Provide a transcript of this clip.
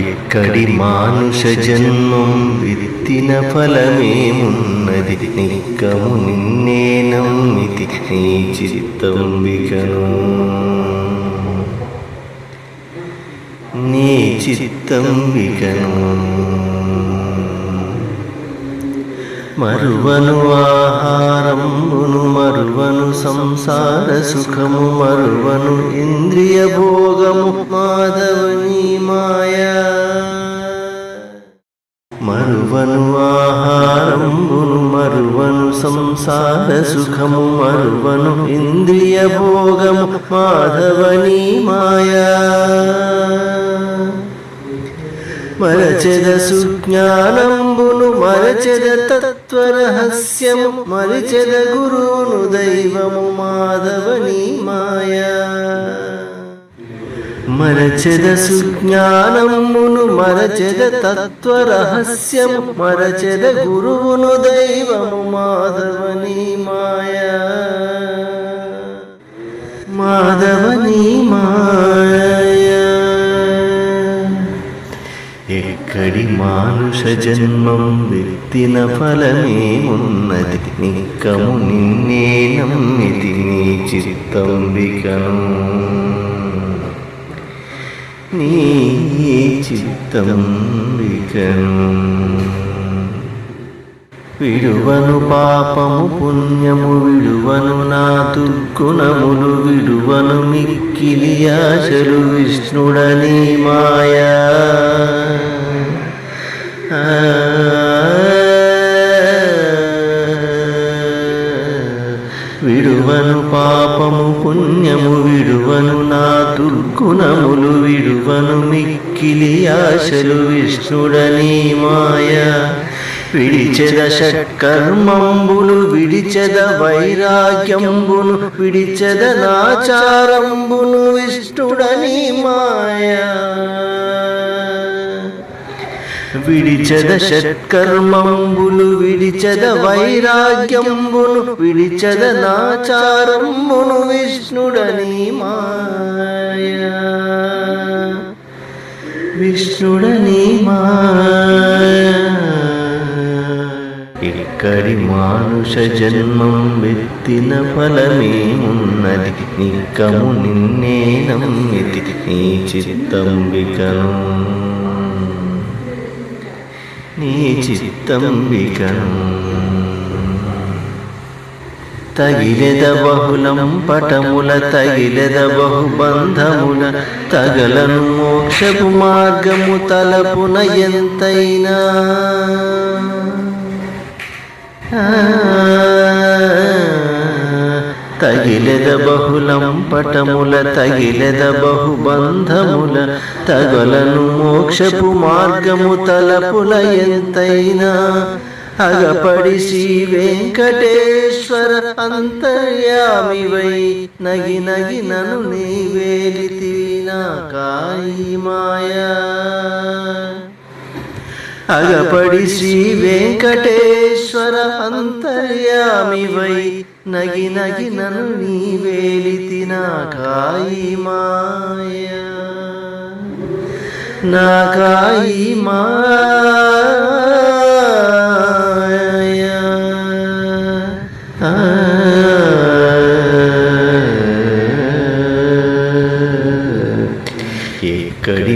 ఎక్కడి మానుష జన్మం విత్తిన ఫలమేమున్నది నిక్కము నిన్నే నమ్మితి నీ చిత్తం వికను నీ చిత్తం వికను మరువను ఆహారమును మరువను సంసార సుఖము మరువను ఇంద్రియ భోగము మాధవని మాయా మరువను ఆహారమును మరువను సంసార సుఖము మరువను ఇంద్రియ భోగము మాధవని మాయా మరచెద సుజ్ఞానంబును మరచెద తత్వరహస్యము మరిచెద గురువును దైవము మాధవని మాయా మరచెద సుజ్ఞానమును మరచెద తత్వరహస్యము మరచెద గురువును దైవము మాధవని మాయా మాధవని మాయా మానుష జన్మం వ్యక్తిన ఫలమేమున్నది నిక్కము నిన్నే నమ్మితి నీ చిత్తం వికను నీ చిత్తం వికను విడువను పాపము పుణ్యము విడువను నా దుర్గుణములు విడువను మిక్కిలి ఆశలు విష్ణుడని మాయా విడువను పాపము పుణ్యము విడువను నా దుర్గుణములు విడువను మిక్కిలి ఆశలు విష్ణుడని మాయా. విడిచెద షట్కర్మంబులు విడిచెద వైరాగ్యంబును విడిచెద నాచారంబును విష్ణుడని మాయా. విడిచద షట్కర్మంబులు విడిచద వైరాగ్యంబును విడిచద నాచారంబును విష్ణుడని మాయా. విష్ణుడని ఇక్కడి మానుష జన్మం వెత్తిన ఫలమేమున్నది? నిక్కము నిన్నే నమ్మితి నీ చిత్తంబికను నీ చిత్తంబిక తగిలెద బహుళం పటముల తగిలెద బహుబంధముల తగలను మోక్షపు మార్గము తలపున ఎంతైనా తగిలెద బహుళం పటముల తగిలెద బహుబంధముల తగలను మోక్షపు మార్గము తలపుల ఎంతైనా అగపడి శ్రీ వెంకటేశ్వర అంతర్యామివై నగి నగి నను నీవేలితివి నా కాయి మాయా అగపడి శ్రీ వెంకటేశ్వర అంతర్యామివై నగి నగి నను నీవేలితి నా కాయి మాయా నా కాయి మాయా